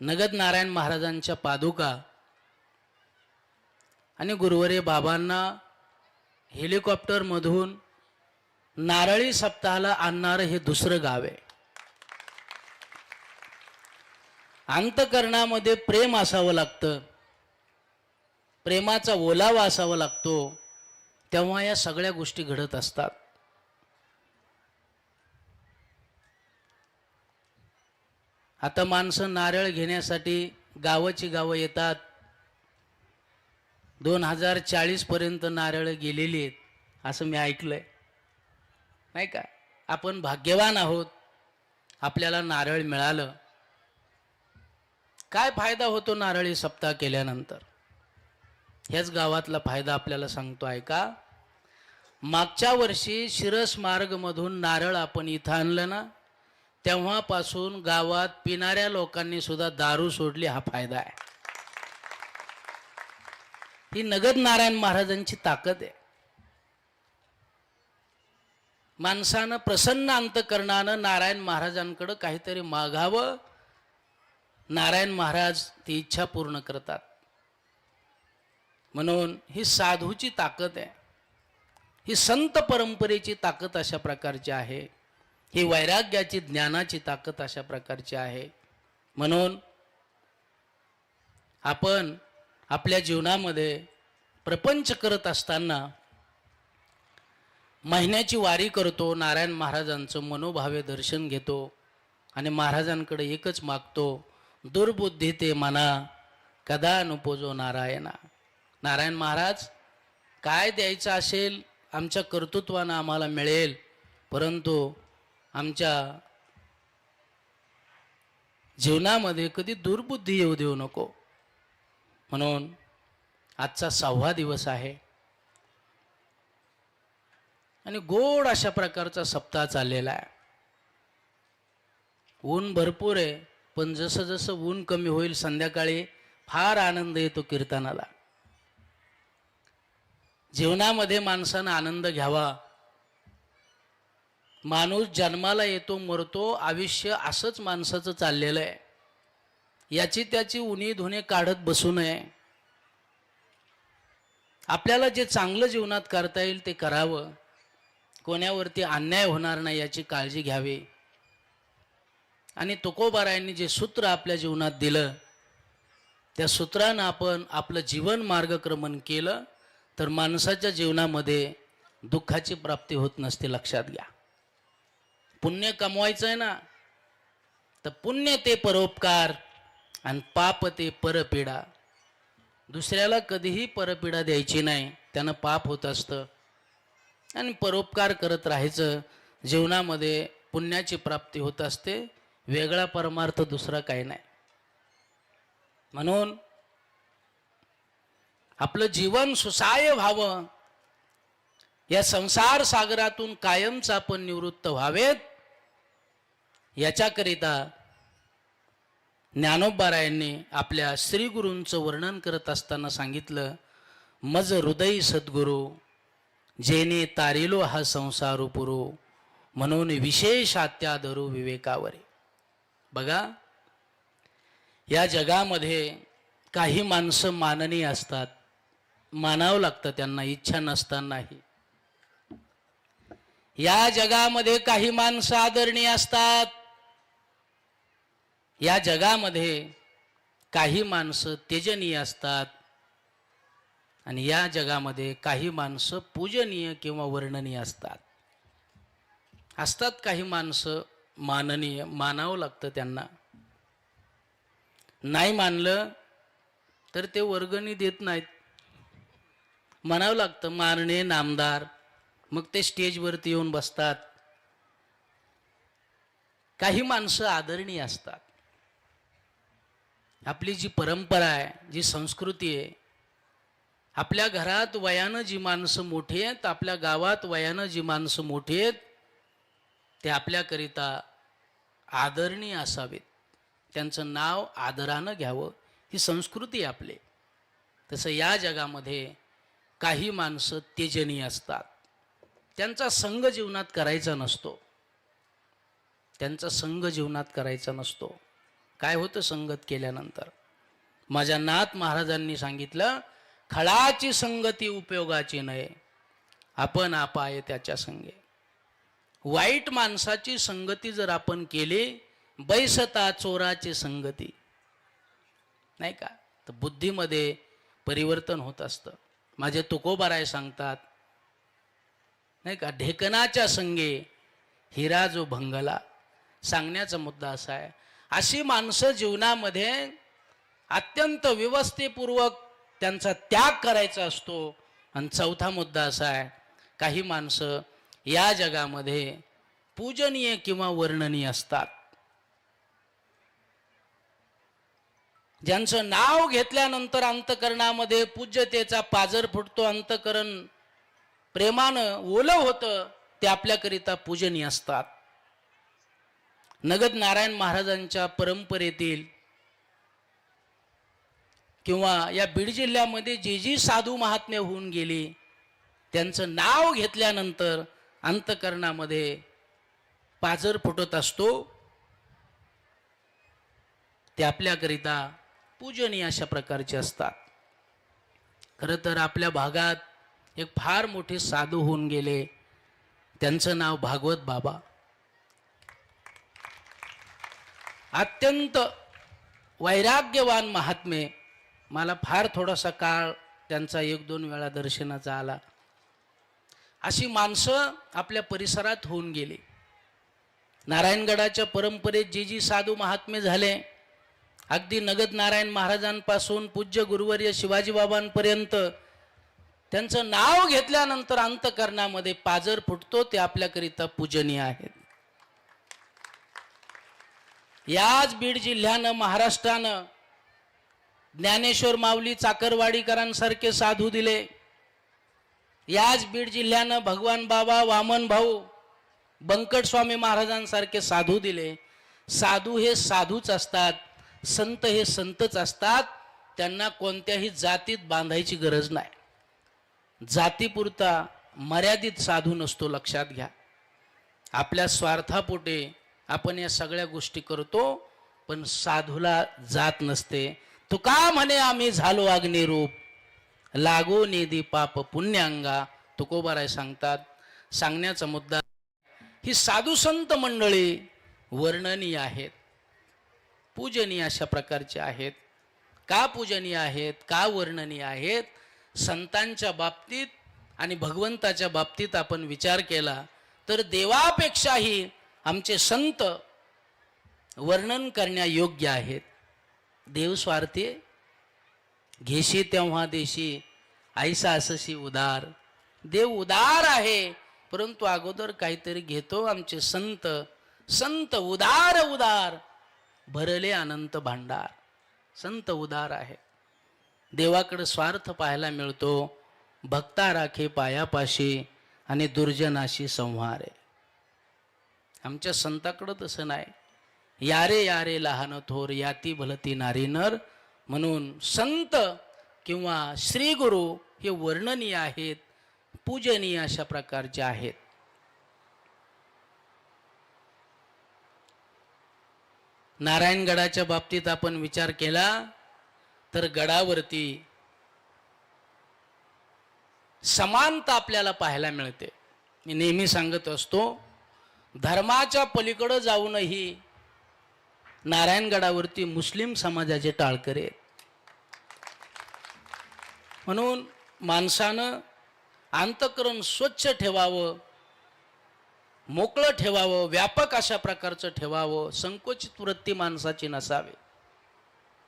नगद नारायण महाराजांच्या पादुका आणि गुरुवरे बाबांना हेलिकॉप्टरमधून नारळी सप्ताहाला आणणारं हे दुसरं गाव आहे. अंतकरणामध्ये प्रेम असावं लागतं. प्रेमाचा ओलावा असावा लागतो. तेव्हा या सगळ्या गोष्टी घडत असतात. आता माणसं नारळ घेण्यासाठी गावाची गावं येतात. दोन हजार चाळीसपर्यंत नारळ गेलेली आहेत असं मी ऐकलंय. नाही का? आपण भाग्यवान आहोत आपल्याला नारळ मिळालं. काय फायदा होतो नारळी सप्ताह केल्यानंतर? ह्याच गावातला फायदा आपल्याला सांगतो आहे का? मागच्या वर्षी शिरस मार्गमधून नारळ आपण इथं आणलं ना तेव्हापासून गावात पिणाऱ्या लोकांनी सुद्धा दारू सोडली हा फायदा आहे. ही नगद नारायण महाराजांची ताकद आहे. माणसानं प्रसन्न अंतकरणानं नारायण महाराजांकडं काहीतरी मागावं नारायण महाराज ती इच्छा पूर्ण करतात. म्हणून ही साधूची ताकद आहे. ही संत परंपरेची ताकद अशा प्रकारची आहे. ही वैराग्याची ज्ञानाची ताकद अशा प्रकारची आहे. म्हणून आपण आपल्या जीवनामध्ये प्रपंच करत असताना महिन्याची वारी करतो नारायण महाराजांचं मनोभावे दर्शन घेतो आणि महाराजांकडे एकच मागतो दुर्बुद्धी ते मना कदा नुपोजो नारायणा. नारायण महाराज काय द्यायचं असेल आमच्या कर्तृत्वानं आम्हाला मिळेल परंतु आमच्या जीवनामध्ये कधी दुर्बुद्धी येऊ देऊ नको. म्हणून आजचा सहावा दिवस आहे. आणि गोड अशा प्रकारचा सप्ताह चाललेला आहे. ऊन भरपूर आहे पण जसं जसं ऊन कमी होईल संध्याकाळी फार आनंद येतो कीर्तनाला. जीवनामध्ये माणसानं आनंद घ्यावा माणूस जन्माला येतो मरतो आयुष्य असंच माणसाचं चाललेलं आहे. याची त्याची उणी धुणे काढत बसू नये. आपल्याला जे चांगलं जीवनात करता येईल ते करावं. कोण्यावरती अन्याय होणार नाही याची काळजी घ्यावी. आणि तुकोबारायांनी जे सूत्र आपल्या जीवनात दिलं त्या सूत्रानं आपण आपलं जीवन मार्गक्रमण केलं तर माणसाच्या जीवनामध्ये दुःखाची प्राप्ती होत नसते लक्षात घ्या. पुण्य कमवायचं आहे ना तर पुण्य ते परोपकार आणि पाप ते परपीडा. दुसऱ्याला कधीही परपीडा द्यायची नाही त्यानं पाप होत असतं. आणि परोपकार करत राहायचं जीवनामध्ये पुण्याची प्राप्ती होत असते वेगळा परमार्थ दुसरा काही नाही. म्हणून आपलं जीवन सुसाय व्हावं. या संसार सागरातून कायमच आपण निवृत्त व्हावेत. याच्याकरिता ज्ञानोबारायांनी आपल्या श्रीगुरूंचं वर्णन करत असताना सांगितलं मज हृदय सद्गुरू जेने तारिलो हा संसार पुरो म्हणून विशेष अत्याधरू विवेकावरे. बघा या जगामध्ये काही माणसं माननीय असतात मानावं लागतं त्यांना इच्छा नसतानाही. या जगामध्ये काही माणसं आदरणीय असतात या जगामध्ये काही माणसं तेजनीय असतात. आणि या जगामध्ये काही माणसं पूजनीय किंवा वर्णनीय असतात. असतात काही माणसं माननीय मानावं लागतं त्यांना. नाही मानलं तर ते वर्गणी देत नाहीत. म्हणावं लागतं मारणे नामदार मग ते स्टेजवरती येऊन बसतात. काही माणसं आदरणीय असतात. आपली जी परंपरा आहे जी संस्कृती आहे आपल्या घरात वयानं जी माणसं मोठी आहेत आपल्या गावात वयानं जी माणसं मोठी आहेत ते आपल्याकरिता आदरणीय असावेत. त्यांचं नाव आदरानं घ्यावं. ही संस्कृती आपली. तसं या जगामध्ये काही माणसं तेजनीय असतात. त्यांचा संघ जीवनात करायचा नसतो. त्यांचा संघ जीवनात करायचा नसतो. काय होतं संगत केल्यानंतर? माझ्या नाथ महाराजांनी सांगितलं खळाची संगती उपयोगाची नये. आपण आपाय त्याच्या संगे. वाईट माणसाची संगती जर आपण केली बैसता चोराची संगती. नाही का? तर बुद्धीमध्ये परिवर्तन होत असतं. माझे तुकोबाराय सांगतात नाही का? ढेकणाच्या संगे हिरा जो भंगला. सांगण्याचा मुद्दा असा आहे अशी माणसं जीवनामध्ये अत्यंत व्यवस्थेपूर्वक त्यांचा त्याग करायचा असतो. आणि चौथा मुद्दा असा आहे काही माणसं या जगामध्ये पूजनीय किंवा वर्णनीय असतात. ज्यांचं नाव घेतल्यानंतर अंतकरणामध्ये पूज्यतेचा पाजर फुटतो अंतकरण प्रेमानं ओलं होतं ते आपल्याकरिता पूजनीय असतात. नगद नारायण महाराजांच्या परंपरेतील किंवा या बीड जिल्ह्यामध्ये जे जी साधू महात्म्य होऊन गेली त्यांचं नाव घेतल्यानंतर अंतकरणामध्ये पाजर फुटत असतो. ते आपल्याकरिता पूजनीय अशा प्रकारचे असतात. खरं तर आपल्या भागात एक फार मोठे साधू होऊन गेले. त्यांचं नाव भागवत बाबा. अत्यंत वैराग्यवान महात्मे मला फार थोडासा काळ त्यांचा एक दोन वेळा दर्शनाचा आला. अशी माणसं आपल्या परिसरात होऊन गेली. नारायणगडाच्या परंपरेत जे जी साधू महात्मे झाले अगदी नगद नारायण महाराजांपासून पूज्य गुरुवर्य शिवाजीबाबांपर्यंत त्यांचं नाव घेतल्यानंतर अंतकरणामध्ये पाजर फुटतो ते आपल्याकरिता पूजनीय आहेत. याच बीड जिल्ह्यानं महाराष्ट्रानं ज्ञानेश्वर माऊली चाकरवाडीकरांसारखे साधू दिले. याच बीड जिल्ह्यानं भगवान बाबा वामन भाऊ बंकट स्वामी महाराजांसारखे साधू दिले. साधू हे साधूच असतात संत हे संतच असतात. त्यांना कोणत्याही जातीत बांधायची गरज नाही. जातीपुरता मर्यादित साधू नसतो लक्षात घ्या. आपल्या स्वार्थापोटे आपण या सगळ्या गोष्टी करतो पण साधूला जात नसते. तुका म्हणे आम्ही झालो अग्निरूप. लागो निधी पाप पुण्यांगा तुकोबाराय सांगतात. सांगण्याचा मुद्दा ही साधू संत मंडळी वर्णनीय आहेत. पूजनीय अशा प्रकारचे आहेत. का पूजनीय आहेत? का वर्णनीय आहेत? संतांच्या बाबतीत आणि भगवंताच्या बाबतीत आपण विचार केला तर देवापेक्षाही आमचे संत वर्णन करण्यायोग्य आहेत. देवस्वार्थी घेशी तेव्हा देशी आईसा असशी उदार. देव उदार आहे परंतु अगोदर काहीतरी घेतो आमचे संत. संत उदार उदार. भरले अनंत भांडार. संत उदार आहे. देवाकडे स्वार्थ पाहायला मिळतो. भक्ता राखे पायापाशी आणि दुर्जनाशी संहार आहे. आमच्या संताकडं तसं नाही. यारे यारे लहान थोर याती भलती नारी नर म्हणून संत किंवा श्री गुरु हे वर्णनीय आहेत पूजनीय अशा प्रकारचे आहेत. नारायणगडाच्या बाबतीत आपण विचार केला तर गडावरती समानता आपल्याला पाहायला मिळते. मी नेहमी सांगत असतो धर्माच्या पलीकडं जाऊनही नारायणगडावरती मुस्लिम समाजाचे टाळकरे आहेत. म्हणून माणसानं अंतकरण स्वच्छ ठेवावं मोकळं ठेवावं व्यापक अशा प्रकारचं ठेवावं संकोचित वृत्ती माणसाची नसावी.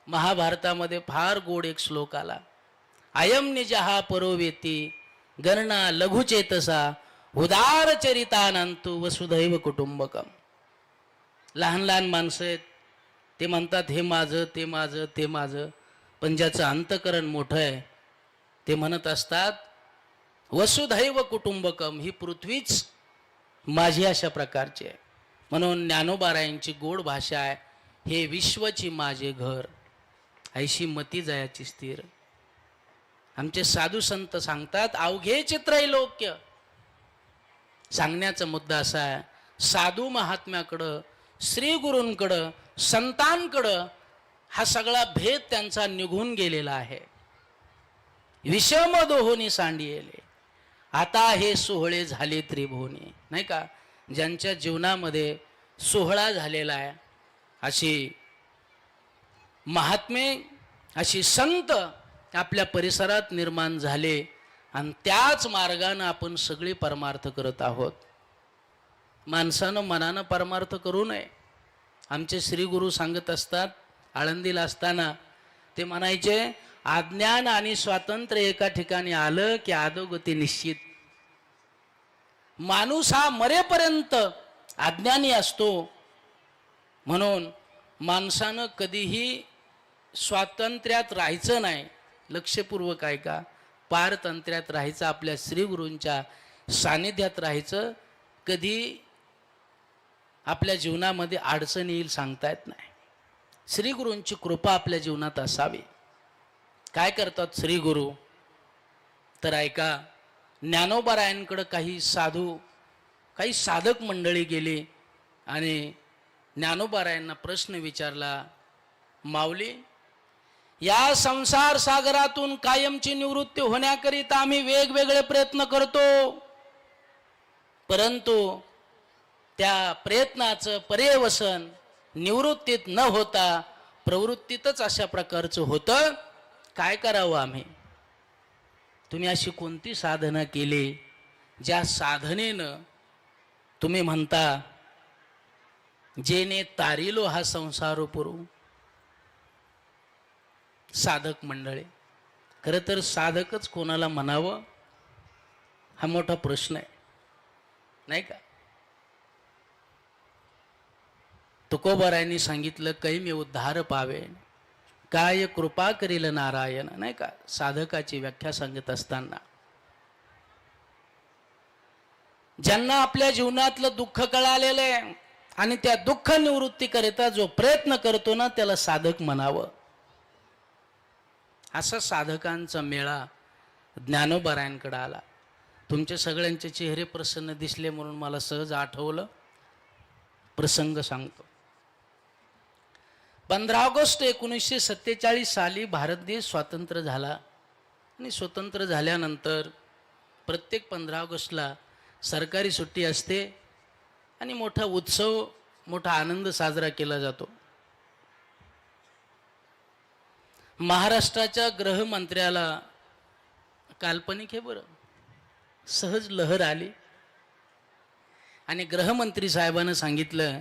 महाभारतामध्ये फार गोड एक श्लोक आला. अयम निजहा परोवेती गणना लघुचेतसा उदार चरितानंतू वसुधैव कुटुंबकम. लहान लहान माणसं आहेत. ते म्हणतात हे माझं ते माझं ते माझं. पण ज्याचं अंतकरण मोठं आहे ते म्हणत असतात वसुधैव कुटुंबकम ही पृथ्वीच माझी अशा प्रकारची आहे. म्हणून ज्ञानोबारायांची गोड भाषा आहे हे विश्वची माझे घर. ऐशी मती जयाची स्थिर. आमचे साधू संत सांगतात अवघे चित्रैलोक्य सांगण्याचा मुद्दा असा आहे साधू महात्म्याकडं श्रीगुरूंकडं संतांकडं हा सगळा भेद त्यांचा निघून गेलेला आहे. विषम दोहोनी सांडियेले. आता हे सोहळे झाले त्रिभुवनी नाही का? ज्यांच्या जीवनामध्ये सोहळा झालेला आहे. अशी महात्मे अशी संत आपल्या परिसरात निर्माण झाले. आणि त्याच मार्गानं आपण सगळे परमार्थ करत आहोत. माणसानं मनानं परमार्थ करू नये. आमचे श्रीगुरु सांगत असतात आळंदीला असताना ते म्हणायचे अज्ञान आणि स्वातंत्र्य एका ठिकाणी आलं की आदोगती निश्चित. माणूस हा मरेपर्यंत अज्ञानी असतो. म्हणून माणसानं कधीही स्वातंत्र्यात राहायचं नाही. लक्षपूर्वक आहे का पारतंत्र्यात राहायचं आपल्या श्रीगुरूंच्या सानिध्यात राहायचं कधी आपल्या जीवनामध्ये अडचण येईल सांगता येत नाही. श्रीगुरूंची कृपा आपल्या जीवनात असावी. काय करतात श्रीगुरू तर ऐका ज्ञानोबारायांकडं काही साधू काही साधक मंडळी गेली आणि ज्ञानोबारायांना प्रश्न विचारला माऊली या संसार सागरातून कायमची निवृत्ती होण्याकरिता आम्ही वेगवेगळे प्रयत्न करतो. परंतु त्या प्रयत्नाचं पर्यवसन निवृत्तीत न होता प्रवृत्तीतच अशा प्रकारचं होतं. काय करावं आम्ही? तुम्ही अशी कोणती साधना केली ज्या साधनेनं तुम्ही म्हणता जेने तारिलो हा संसार पुरू साधक मंडळी. खरं तर साधकच कोणाला म्हणावं हा मोठा प्रश्न आहे. नाही का? तुकोबरायांनी सांगितलं कैमी उद्धार पावे काय कृपा करील नारायण? नाही का? साधकाची व्याख्या सांगत असताना. ज्यांना आपल्या जीवनातलं दुःख कळालेलं आहे आणि त्या दुःख निवृत्तीकरिता जो प्रयत्न करतो ना त्याला साधक म्हणावं. असा साधकांचा मेळा ज्ञानोबरायांकडे आला. तुमचे सगळ्यांचे चेहरे प्रसन्न दिसले म्हणून मला सहज आठवलं. प्रसंग सांगतो. पंधरा ऑगस्ट एकोणीसशे सत्तेचाळीस साली भारत देश स्वातंत्र्य झाला. आणि स्वतंत्र झाल्यानंतर प्रत्येक पंधरा ऑगस्टला सरकारी सुट्टी असते. आणि मोठा उत्सव मोठा आनंद साजरा केला जातो. महाराष्ट्राच्या गृहमंत्र्याला काल्पनिक हे बरं. सहज लहर आली. आणि गृहमंत्री साहेबानं सांगितलं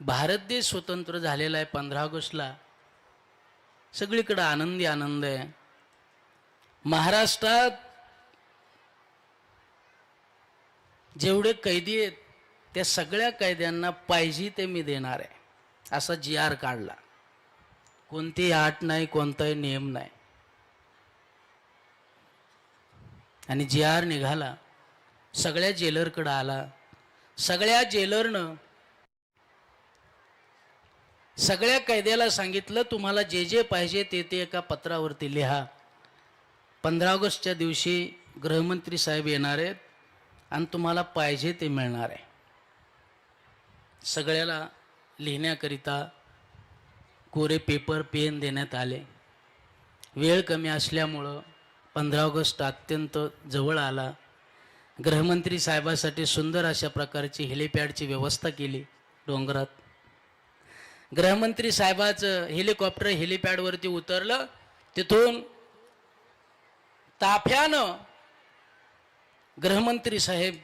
भारत देश स्वतंत्र झालेला आहे पंधरा ऑगस्टला. सगळीकडं आनंदी आनंद आहे. महाराष्ट्रात जेवढे कैदी आहेत त्या सगळ्या कैद्यांना पाहिजे ते मी देणार आहे. असा जी आर काढला. कोणतीही आट नाही कोणताही नियम नाही. आणि जी आर निघाला सगळ्या जेलरकडं आला. सगळ्या जेलरनं सगळ्या कैद्याला सांगितलं तुम्हाला जे जे पाहिजे ते ते एका पत्रावरती लिहा. पंधरा ऑगस्टच्या दिवशी गृहमंत्री साहेब येणार आहेत आणि तुम्हाला पाहिजे ते मिळणार आहे. सगळ्याला लिहिण्याकरिता कोरे पेपर पेन देण्यात आले. वेळ कमी असल्यामुळं पंधरा ऑगस्ट अत्यंत जवळ आला. गृहमंत्री साहेबासाठी सुंदर अशा प्रकारची हेलिपॅडची व्यवस्था केली डोंगरात. गृहमंत्री साहेबाचं हेलिकॉप्टर हेलिपॅडवरती उतरलं तिथून ताफ्यानं गृहमंत्री साहेब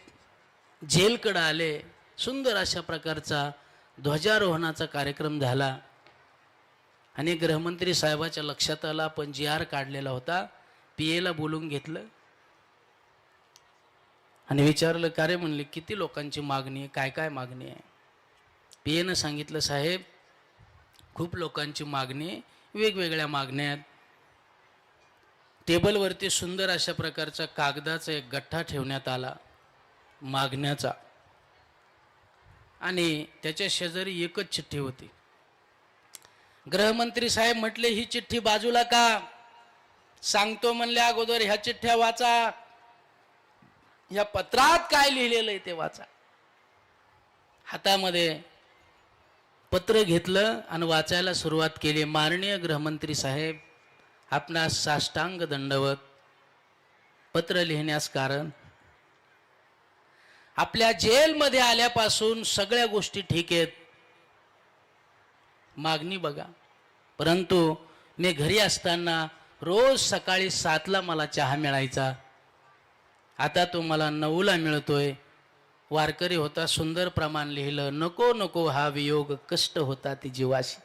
जेलकडं आले. सुंदर अशा प्रकारचा ध्वजारोहणाचा कार्यक्रम झाला. आणि गृहमंत्री साहेबाच्या लक्षात आला आपण जी आर काढलेला होता. पी एला बोलून घेतलं. आणि विचारलं का रे? म्हणले किती लोकांची मागणी आहे? काय काय मागणी आहे? पी एनं सांगितलं साहेब खूप लोकांची मागणी वेगवेगळ्या मागण्या आहेत. टेबलवरती सुंदर अशा प्रकारचा कागदाचा एक गठ्ठा ठेवण्यात आला. मागण्याचा. आणि त्याच्या शेजारी एकच चिठ्ठी होती. गृहमंत्री साहेब म्हटले ही चिठ्ठी बाजूला का? सांगतो म्हणल्या अगोदर ह्या चिठ्ठ्या वाचा. या पत्रात काय लिहिलेलं आहे ते वाचा. हातामध्ये पत्र घेतलं आणि वाचायला सुरुवात केली. माननीय गृहमंत्री साहेब आपणास साष्टांग दंडवत पत्र लिहिण्यास कारण आपल्या जेलमध्ये आल्यापासून सगळ्या गोष्टी ठीक आहेत. मागणी बघा. परंतु मी घरी असताना रोज सकाळी सातला मला चहा मिळायचा. आता तो मला नऊला मिळतोय. वारकरी होता सुंदर प्रमाण लिहिलं नको नको हा वियोग कष्ट होता ती जीवाशी.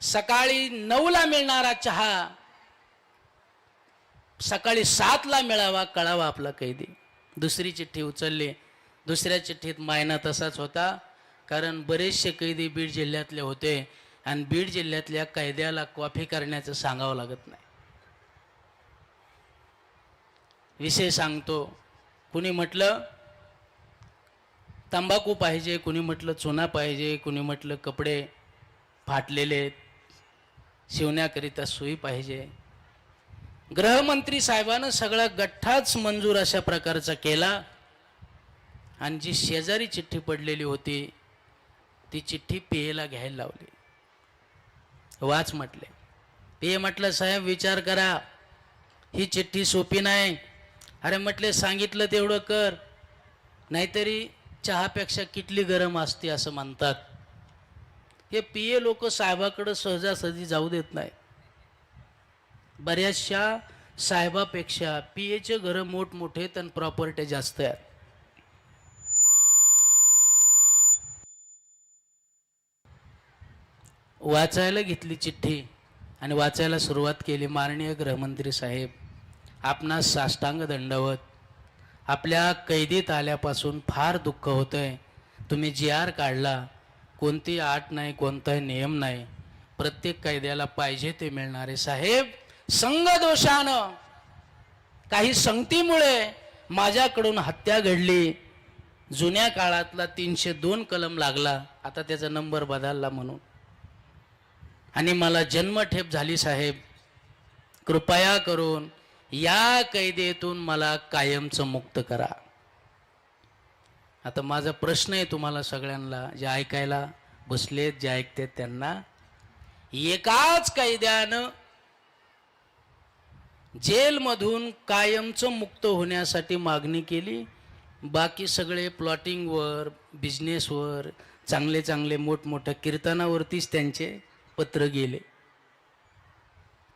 सकाळी नऊला मिळणारा चहा सकाळी सातला मिळावा कळावा आपला कैदी. दुसरी चिठ्ठी उचलली दुसऱ्या चिठ्ठीत मायना तसाच होता कारण बरेचसे कैदी बीड जिल्ह्यातले होते आणि बीड जिल्ह्यातल्या कैद्याला कॉफी करण्याचं सांगावं लागत नाही. विषय सांगतो. कुणी म्हटलं तंबाखू पाहिजे कुणी म्हटलं चुना पाहिजे कुणी म्हटलं कपडे फाटलेले शिवण्याकरिता सुई पाहिजे. गृहमंत्री साहेबानं सगळा गठ्ठाच मंजूर अशा प्रकारचा केला. आणि जी शेजारी चिठ्ठी पडलेली होती ती चिठ्ठी पेयला घ्यायला लावली. वाच म्हटले. पेय म्हटलं साहेब विचार करा. ही चिठ्ठी सोपी नाही. अरे म्हटले सांगितलं तेवढं कर. नाहीतरी चहापेक्षा किटली गरम असते असं म्हणतात. हे पिये लोक साहेबाकडं सहजासहजी जाऊ देत नाही. बऱ्याचशा साहेबापेक्षा पियेचे घरं मोठमोठे आहेत आणि प्रॉपर्टी जास्त आहेत. वाचायला घेतली चिठ्ठी आणि वाचायला सुरुवात केली माननीय गृहमंत्री साहेब. आपणास साष्टांग दंडवत. आपल्या कैदीत आल्यापासून फार दुःख होतं आहे तुम्ही जी आर काढला कोणती आट नाही कोणताही नियम नाही प्रत्येक कैद्याला पाहिजे ते मिळणारे साहेब संघ दोषानं काही संगतीमुळे माझ्याकडून हत्या घडली. जुन्या काळातला तीनशे दोन कलम लागला. आता त्याचा नंबर बदलला म्हणून. आणि मला जन्मठेप झाली साहेब. कृपया करून या कैदेतून मला कायमचं मुक्त करा. आता माझा प्रश्न आहे तुम्हाला सगळ्यांना जे ऐकायला बसलेत जे ऐकतेत त्यांना एकाच कैद्यानं जेलमधून कायमचं मुक्त होण्यासाठी मागणी केली. बाकी सगळे प्लॉटिंगवर बिझनेसवर चांगले चांगले मोठमोठ्या कीर्तनावरतीच त्यांचे पत्र गेले.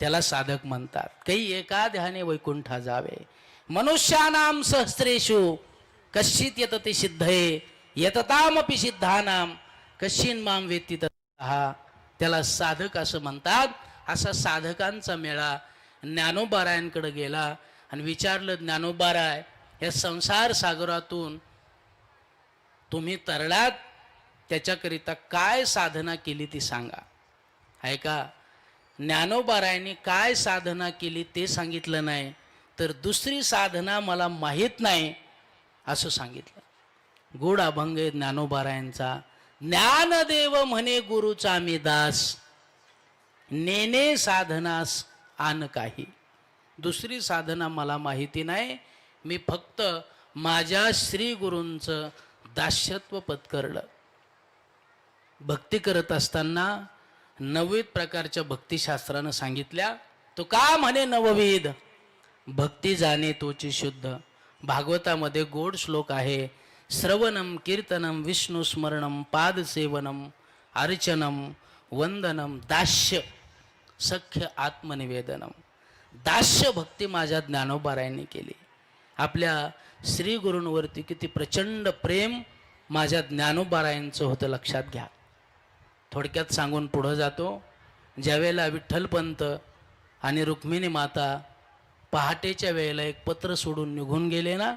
त्याला साधक म्हणतात काही एका ध्याने वैकुंठा जावे. मनुष्यानाम सहस्रेषु कश्चित येतते सिद्धये यततामपि सिद्धानाम कश्चिन माम वेत्ती हा त्याला साधक असं म्हणतात. असा साधकांचा मेळा ज्ञानोबारायांकडे गेला आणि विचारलं ज्ञानोबाराय या संसार सागरातून तुम्ही तरलात? त्याच्याकरिता काय साधना केली ती सांगा. ऐका ज्ञानोबारायांनी काय साधना केली ते सांगितलं नाही तर दुसरी साधना मला माहीत नाही असं सांगितलं. गुड अभंग आहे ज्ञानोबारायांचा. ज्ञानदेव म्हणे गुरुचा मी दास. नेने साधनास आन काही. दुसरी साधना मला माहिती नाही. मी फक्त माझ्या श्री गुरूंचं दास्यत्व पत्करलं. भक्ती करत असताना नवविध प्रकारच्या भक्तिशास्त्रानं सांगितल्या तो का म्हणे नवविध भक्ती जाणे तोची शुद्ध. भागवतामध्ये गोड श्लोक आहे श्रवणम कीर्तनम विष्णू स्मरणम पादसेवनम अर्चनम वंदनम दास्य सख्य आत्मनिवेदनम दास्य भक्ती माझ्या ज्ञानोबारायांनी केली. आपल्या श्री गुरूंवरती किती प्रचंड प्रेम माझ्या ज्ञानोबारायांचं होतं लक्षात घ्या. थोडक्यात सांगून पुढं जातो. ज्यावेळेला विठ्ठलपंत आणि रुक्मिणी माता पहाटेच्या वेळेला एक पत्र सोडून निघून गेले ना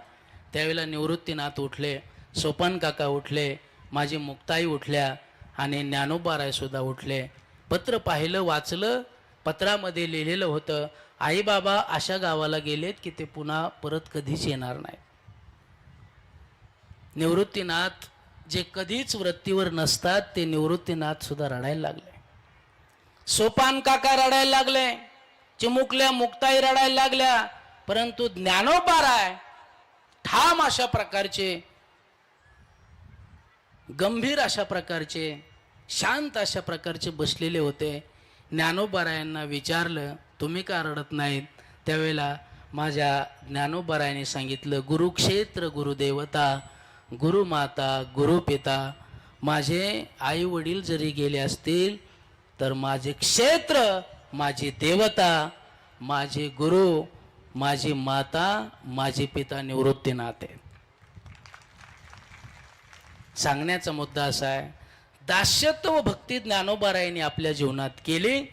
त्यावेळेला निवृत्तीनाथ उठले सोपान काका उठले माझी मुक्ताई उठल्या आणि ज्ञानोबारायसुद्धा उठले. पत्र पाहिलं वाचलं पत्रामध्ये लिहिलेलं होतं आई बाबा अशा गावाला गेलेत की ते पुन्हा परत कधीच येणार नाही निवृत्तीनाथ जे कधीच वृत्तीवर नसतात ते निवृत्तीनाथ सुद्धा रडायला लागले. सोपान काका रडायला लागले चिमुकल्या मुक्ताई रडायला लागल्या परंतु ज्ञानोबाराय ठाम अशा प्रकारचे गंभीर अशा प्रकारचे शांत अशा प्रकारचे बसलेले होते. ज्ञानोबारायांना विचारलं तुम्ही का रडत नाहीत? त्यावेळेला माझ्या ज्ञानोबारायांनी सांगितलं गुरुक्षेत्र गुरुदेवता गुरुमाता गुरुपिता माझे आई वडील जरी गेले असतील तर माझे क्षेत्र माझी देवता माझे गुरु माझी माता माझे पिता निवृत्तीनाथ आहे सांगण्याचा मुद्दा असा आहे दास्यत्व व भक्ती ज्ञानोबारायांनी आपल्या जीवनात केली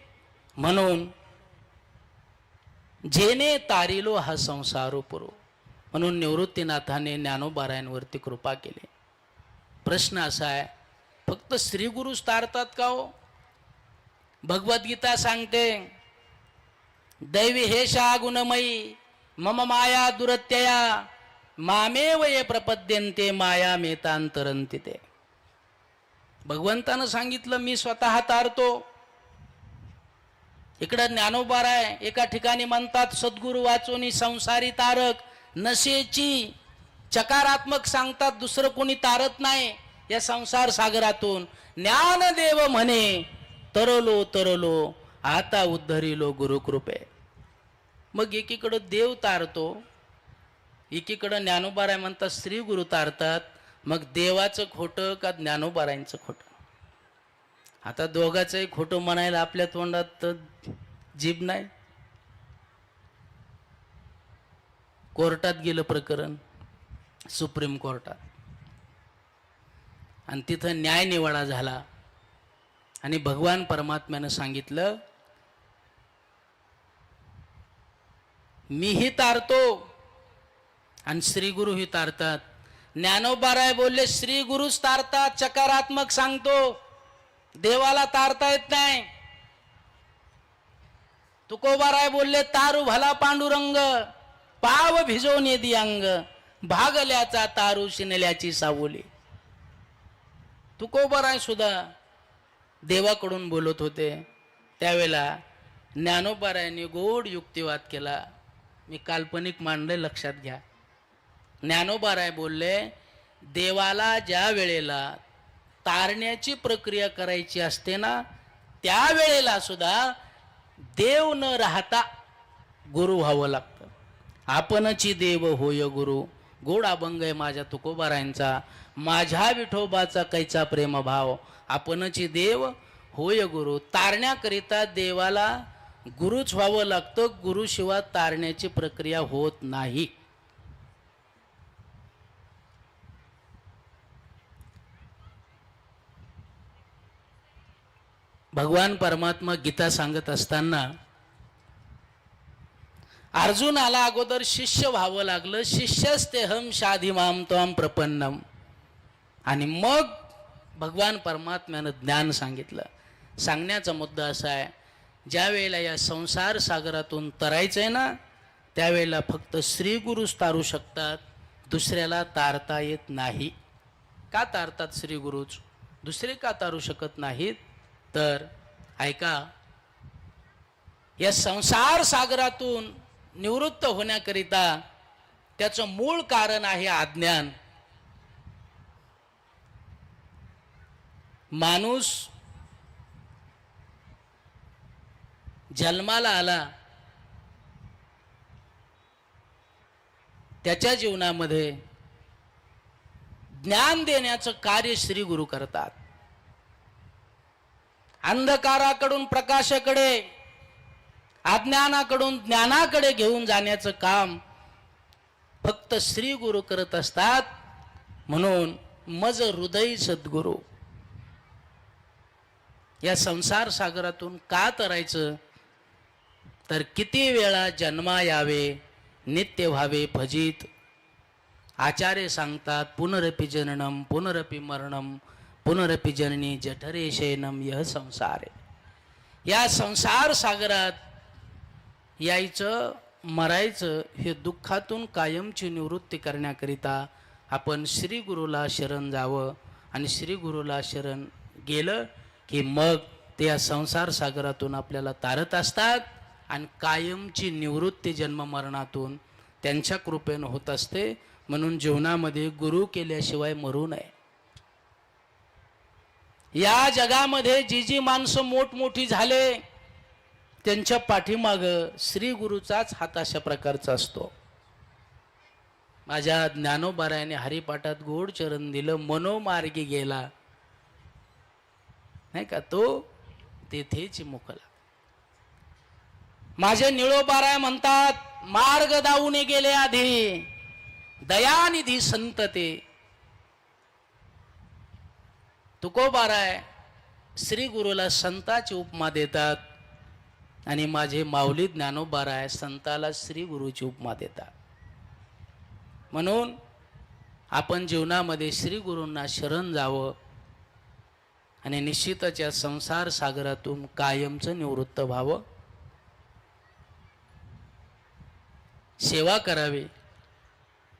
म्हणून जेने तारिलो हा संसारो पुरो. म्हणून निवृत्तीनाथाने ज्ञानोबारायांवरती कृपा केली. प्रश्न असा आहे फक्त श्री गुरुच तारतात का हो? भगवद्गीता सांगते दैवी हेशा गुणमयी मम माया दुरत्यया मामेव ये प्रपद्यन्ते माया मेतांतरंती ते. भगवंतानं सांगितलं मी स्वतः तारतो. इकडं ज्ञानोबार आहे एका ठिकाणी म्हणतात सद्गुरु वाचोनी संसारी तारक. नशेची चकारात्मक सांगतात दुसरं कोणी तारत नाही या संसार सागरातून. ज्ञानदेव म्हणे तरलो तरलो आता उद्धरिलो गुरुकृपे. मग एकीकडं देव तारतो एकीकडं ज्ञानोबाराय म्हणतात श्री गुरु तारतात. मग देवाचं खोटं का ज्ञानोबारायांचं खोटं? आता दोघाचंही खोटं म्हणायला आपल्या तोंडात तर जीभ नाही. कोर्टात गेलं प्रकरण सुप्रीम कोर्टात. आणि तिथं न्यायनिवाडा झाला. आणि भगवान परमात्म्यानं सांगितलं मीही तारतो आणि श्री गुरु ही तारतात ज्ञानोबाराय बोलले श्री गुरुच तारतात चकारात्मक सांगतो. देवाला तारता येत नाही. तुकोबाराय बोलले तारू भला पांडुरंग. पाव भिजवून येदी अंग भागल्याचा तारू शिनल्याची सावली. तुकोबराय सुद्धा देवाकडून बोलत होते. त्यावेळेला ज्ञानोबारायांनी गोड युक्तिवाद केला. मी काल्पनिक मांडले लक्षात घ्या. ज्ञानोबाराय बोलले देवाला ज्या वेळेला तारण्याची प्रक्रिया करायची असते ना त्यावेळेला सुद्धा देव न राहता गुरु व्हावं लागतं. आपणची देव होय गुरु. गोड अभंग आहे माझ्या तुकोबारायांचा माझ्या विठोबाचा कैचा प्रेमभाव आपणची देव होय गुरु. तारण्याकरिता देवाला गुरुच व्हावं लागतं. गुरुशिवाय तारण्याची प्रक्रिया होत नाही. भगवान परमात्मा गीता सांगत असताना अर्जुनाला अगोदर शिष्य व्हावं लागलं. शिष्यस्तेहम शाधिमाम त्वाम प्रपन्नम. आणि मग भगवान परमात्म्यानं ज्ञान सांगितलं. सांगण्याचा मुद्दा असा आहे ज्या वेळेला या संसार सागरातून तरायचं आहे ना त्यावेळेला फक्त श्रीगुरुच तारू शकतात दुसऱ्याला तारता येत नाही. का तारतात श्रीगुरुच दुसरे का तारू शकत नाहीत? तर ऐका या संसार सागरातून निवृत्त होण्याकरिता त्याचं मूळ कारण आहे अज्ञान. माणूस जन्माला आला त्याच्या जीवनामध्ये ज्ञान देण्याचं कार्य श्री गुरु करतात. अंधकाराकडून प्रकाशाकडे अज्ञानाकडून ज्ञानाकडे घेऊन जाण्याचं काम फक्त श्री गुरु करत असतात. म्हणून मज हृदय सद्गुरू. या संसार सागरातून का तरायचं? तर किती वेळा जन्मा यावे नित्य व्हावे भजित. आचार्य सांगतात पुनरपि जननम पुनरपि मरणम पुनरपि जननी जठरे शयनम यह संसार. आहे या संसार सागरात यायचं मरायचं हे दुःखातून कायमची निवृत्ती करण्याकरिता आपण श्री गुरुला शरण जावं आणि श्री गुरुला शरण गेलं की मग ते या संसार सागरातून आपल्याला तारत असतात आणि कायमची निवृत्ती जन्म मरणातून त्यांच्या कृपेनं होत असते. म्हणून जीवनामध्ये गुरु केल्याशिवाय मरू नये. या जगामध्ये जी जी माणसं मोठमोठी झाले त्यांच्या पाठीमाग श्री गुरुचाच हात अशा प्रकारचा असतो. माझ्या ज्ञानोबारायाने हरिपाठात गोड चरण दिलं मनोमार्गी गेला. नाही का? तो तेथेच मुखला माझे निळोबाराय म्हणतात मार्ग दाऊने गेले आधी दयानिधी संत ते. तुकोबाराय श्री गुरुला संताची उपमा देतात. आणि माझे माऊली ज्ञानोबाराय संताला श्री गुरुची उपमा देतात. म्हणून आपण जीवनामध्ये श्री गुरूंना शरण जावं आणि निश्चितच या संसार सागरातून कायमचं निवृत्त व्हावं. सेवा करावी.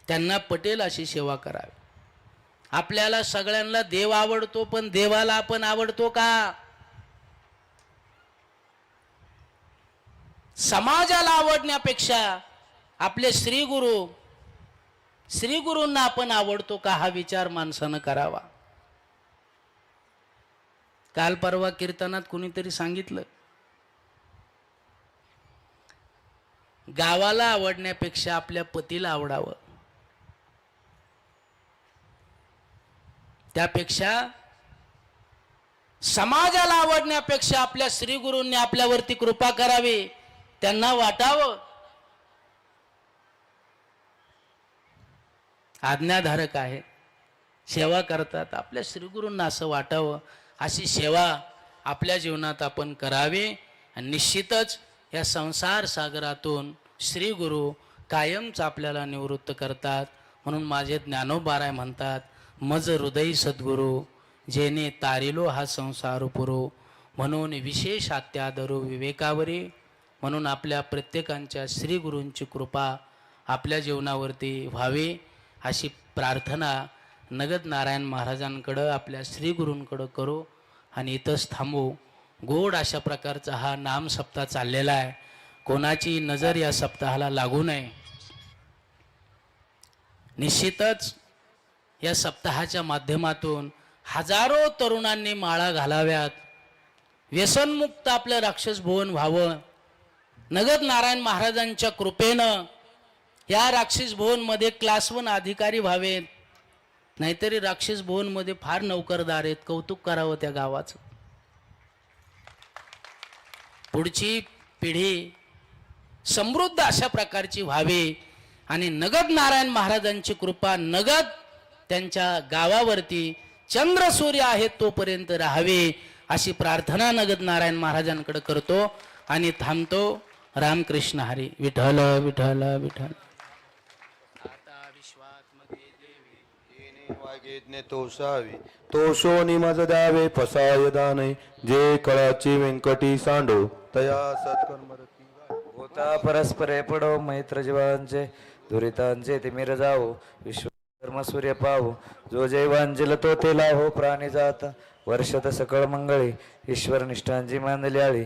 त्यांना पटेल अशी सेवा करावी. आपल्याला सगळ्यांना देव आवडतो पण देवाला आपण आवडतो का? समाजाला आवडण्यापेक्षा आपले श्री गुरु श्री आपण आवडतो का हा विचार माणसानं करावा. काल परवा कीर्तनात कुणीतरी सांगितलं गावाला आवडण्यापेक्षा आपल्या पतीला आवडावं. त्यापेक्षा समाजाला आवडण्यापेक्षा आपल्या श्रीगुरूंनी आपल्यावरती कृपा करावी. त्यांना वाटावं. आज्ञाधारक आहे. सेवा करतात. आपल्या श्रीगुरूंना असं वाटावं. अशी सेवा आपल्या जीवनात आपण करावी. आणि निश्चितच या संसार सागरातून श्रीगुरू कायमच आपल्याला निवृत्त करतात. म्हणून माझे ज्ञानोबाराय म्हणतात मज हृदय सद्गुरू जेने तारिलो हा संसार पुरो. म्हणून विशेष अत्यादरो विवेकावरी म्हणून आपल्या प्रत्येकांच्या श्रीगुरूंची कृपा आपल्या जीवनावरती व्हावी अशी प्रार्थना नगद नारायण महाराजांकडं आपल्या श्रीगुरूंकडं करू आणि इथंच थांबू. गोड अशा प्रकारचा हा नाम सप्ताह चाललेला आहे. कोणाची नजर या सप्ताहाला लागू नये. निश्चितच या सप्ताहाच्या माध्यमातून हजारो तरुणांनी माळा घालाव्यात. व्यसनमुक्त आपलं राक्षस भुवन व्हावं. नगद नारायण महाराजांच्या कृपेनं या राक्षस भुवनमध्ये क्लास वन अधिकारी व्हावेत. नाहीतरी राक्षस भुवनमध्ये फार नौकरदार आहेत. कौतुक करावं त्या गावाचं. पुढची पिढी समृद्ध अशा प्रकारची व्हावी आणि नगद नारायण महाराजांची कृपा नगद त्यांच्या गावावरती चंद्र सूर्य आहेत तोपर्यंत राहावे अशी प्रार्थना नगद नारायण महाराजांकडे करतो आणि थांबतो. रामकृष्ण हरी विठ्ठल विठ्ठल विठ्ठल. वागेज्ञे तोषावी तोषोनी मज द्यावे फसाय दाने. जे कळाची व्यंकटी सांडो. तया सत्कर्म. होता परस्परे पडो मैत्र जीवांचे दुरितांचे ते मिर जाओ विश्व धर्म सूर्य पाहू जो जैवांजल तो ते लाहो प्राणी जात. वर्षत सकळ मंगळी ईश्वर निष्ठांची मानली आळी